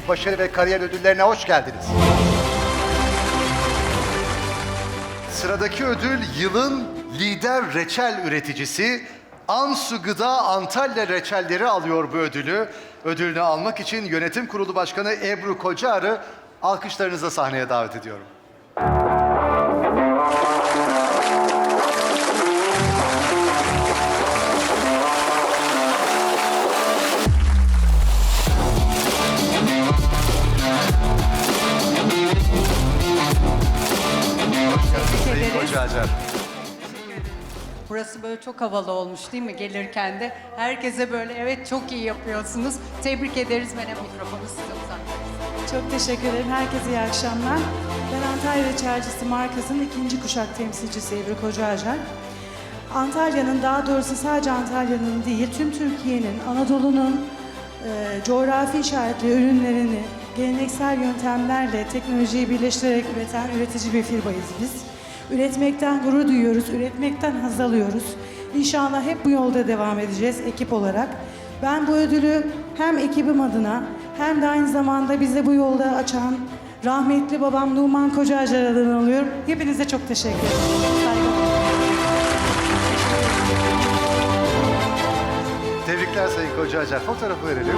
Ekip Başarı ve Kariyer Ödülleri'ne hoş geldiniz. Sıradaki ödül yılın lider reçel üreticisi Ansu Gıda Antalya Reçelleri alıyor bu ödülü. Ödülünü almak için Yönetim Kurulu Başkanı Ebru Kocaar'ı alkışlarınızla sahneye davet ediyorum. Ederiz. Kocaer. Burası böyle çok havalı olmuş değil mi gelirken de? Herkese böyle evet çok iyi yapıyorsunuz. Tebrik ederiz. Ben hep mikrofonu size uzaklarım. Çok teşekkür ederim. Herkese iyi akşamlar. Ben Antalya Reçelcisi markasının ikinci kuşak temsilcisi Ebru Kocaer. Antalya'nın daha doğrusu sadece Antalya'nın değil tüm Türkiye'nin, Anadolu'nun e, coğrafi işaretli ürünlerini geleneksel yöntemlerle teknolojiyi birleştirerek üreten üretici bir firmayız biz. Üretmekten gurur duyuyoruz, üretmekten haz alıyoruz. İnşallah hep bu yolda devam edeceğiz ekip olarak. Ben bu ödülü hem ekibim adına hem de aynı zamanda bize bu yolda açan rahmetli babam Numan Kocaer adına alıyorum. Hepinize çok teşekkür ederim. Saygılar. Tebrikler Sayın Kocaer. Fotoğrafı verelim.